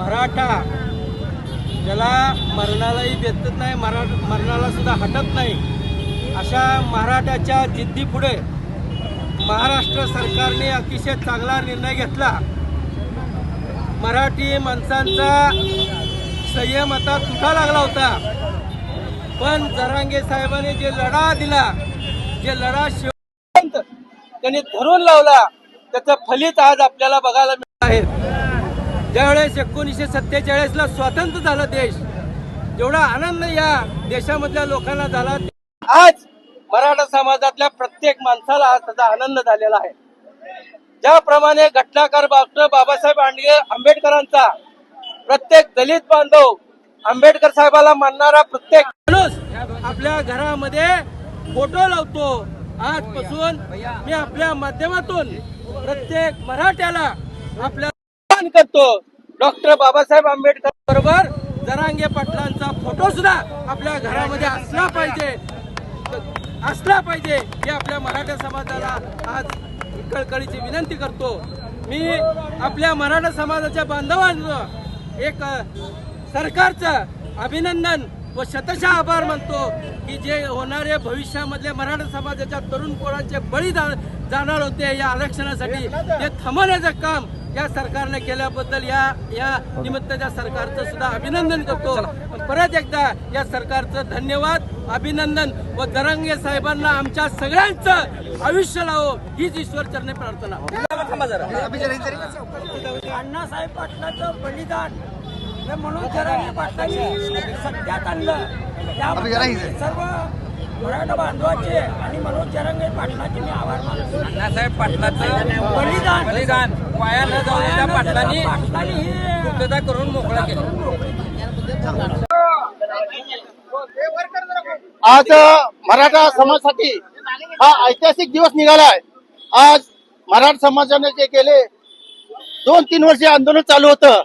मराठा. ज्याला मरणालाही बेतत नाही मरा मरणाला सुद्धा हटत नाही. अशा मराठाच्या जिद्दीपुढे महाराष्ट्र सरकारने अतिशय चांगला निर्णय घेतला. मराठी माणसांचा संयम आता तुटा लागला होता. पण जरांगे साहेबांनी जे लढा दिला जे लढा शिवंत त्यांनी धरून लावला त्याचं फलित आज आपल्याला बघायला मिळत आहे. ज्यावेळेस एकोणीसशे सत्तेचाळीस ला स्वातंत्र्य झालं देश जेवढा आनंद या देशामधल्या लोकांना झाला आज मराठा समाजातल्या प्रत्येक माणसाला आज त्याचा आनंद झालेला आहे. ज्याप्रमाणे घटनाकार डॉक्टर बाबासाहेब आंडगे आंबेडकरांचा प्रत्येक दलित बांधव आंबेडकर साहेबाला मानणारा प्रत्येक माणूस आपल्या घरामध्ये फोटो लावतो. आजपासून मी आपल्या माध्यमातून प्रत्येक मराठ्याला आपल्या करतो. डॉक्टर बाबासाहेब आंबेडकर बरोबर जरांगे पाटलांचा फोटो सुद्धा आपल्या घरामध्ये असला पाहिजे. असला पाहिजे हे आपल्या मराठा समाजाला आज कळकळीची विनंती करतो. मी आपल्या मराठा समाजाच्या बांधवांचं एक सरकारचं अभिनंदन व शतशः आभार मानतो की जे होणारे भविष्यामधले मराठा समाजाच्या तरुण पोरांचे बळी जाणार होते या आरक्षणासाठी. ते थांबवण्याचं काम या सरकारने केल्याबद्दल या या निमित्त त्या सरकारचं सुद्धा अभिनंदन करतो. परत एकदा या सरकारचं धन्यवाद अभिनंदन व दरंगे साहेबांना आमच्या सगळ्यांचं आयुष्य लावो हीच ईश्वर चरणी प्रार्थना. अण्णासाहेब पाटलाचं बलिदान. हे म्हणून जरांगे पाटलांनी सत्यात आणलं. सर्व मराठा बांधवाचे आणि मनोज जरांगे पाटलाचे मी आभार मानतो. अण्णासाहेब पाटलाचं बलिदान. बलिदान. वाया न जाऊ पाटलांनी पाटलांनी करून मोकळा केला. आज मराठा समाजासाठी हा ऐतिहासिक दिवस निघालाय. आज मराठा समाजाने जे केले दोन तीन वर्ष आंदोलन चालू होतं.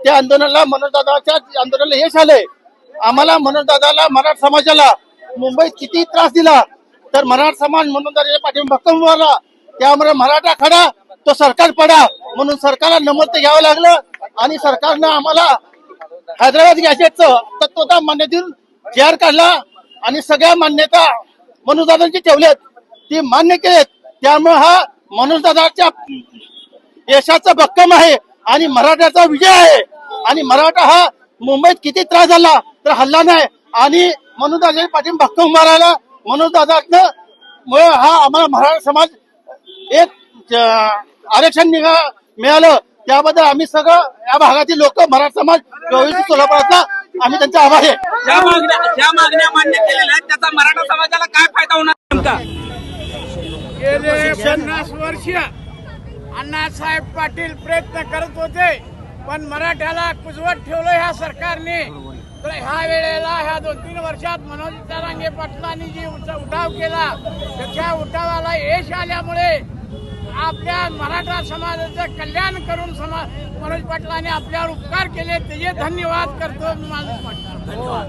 त्या आंदोलनाला मनोजदादाच्या आंदोलनाला यश आलंय. आम्हाला मनोजदादाला मराठा समाजाला मुंबईत किती त्रास दिला? तर मराठा समाज म्हणून पाठिंबा भक्कम उभारला त्यामुळे मराठा खडा तो सरकार पडा म्हणून सरकारला नमत घ्यावं लागलं आणि सरकारनं आम्हाला हैदराबाद गॅसेटचं तत्वता मान्य देऊन काढला आणि सगळ्या मान्यता मनोजदादांची ठेवल्यात ती मान्य केलेत. त्यामुळे हा मनोजदादाच्या यशाचा भक्कम आहे आणि मराठ्याचा विजय आहे. आणि मराठा हा मुंबईत किती त्रास झाला तर हल्ला नाही. आणि मनोजदादाच्या पाठिंबा भक्कम मारायला मनोजदादातनं मुळे हा आम्हाला मराठा समाज एक आरक्षण निघा मिळालं. त्याबद्दल आम्ही सगळं या भागातील लोक मराठा समाज चोवीस सोलापुरातला आम्ही त्यांचा आभारी आहे. ज्या मागण्या ज्या मागण्या मान्य केलेल्या आहेत त्याचा मराठा समाजाला काय फायदा होणार नेमका? गेले पन्नास वर्ष अण्णासाहेब पाटील प्रयत्न करत होते पण मराठ्याला कुजवत ठेवलं ह्या सरकारने. तर ह्या वेळेला ह्या दोन तीन वर्षात मनोज तारांगे पाटलांनी जी उठ- उठाव केला त्याच्या उठावाला यश आल्यामुळे आपल्या मराठा समाजाचं कल्याण करून समाज मनोज पाटलाने आपल्यावर उपकार केले त्याचे धन्यवाद करतो माणूस पाटला धन्यवाद.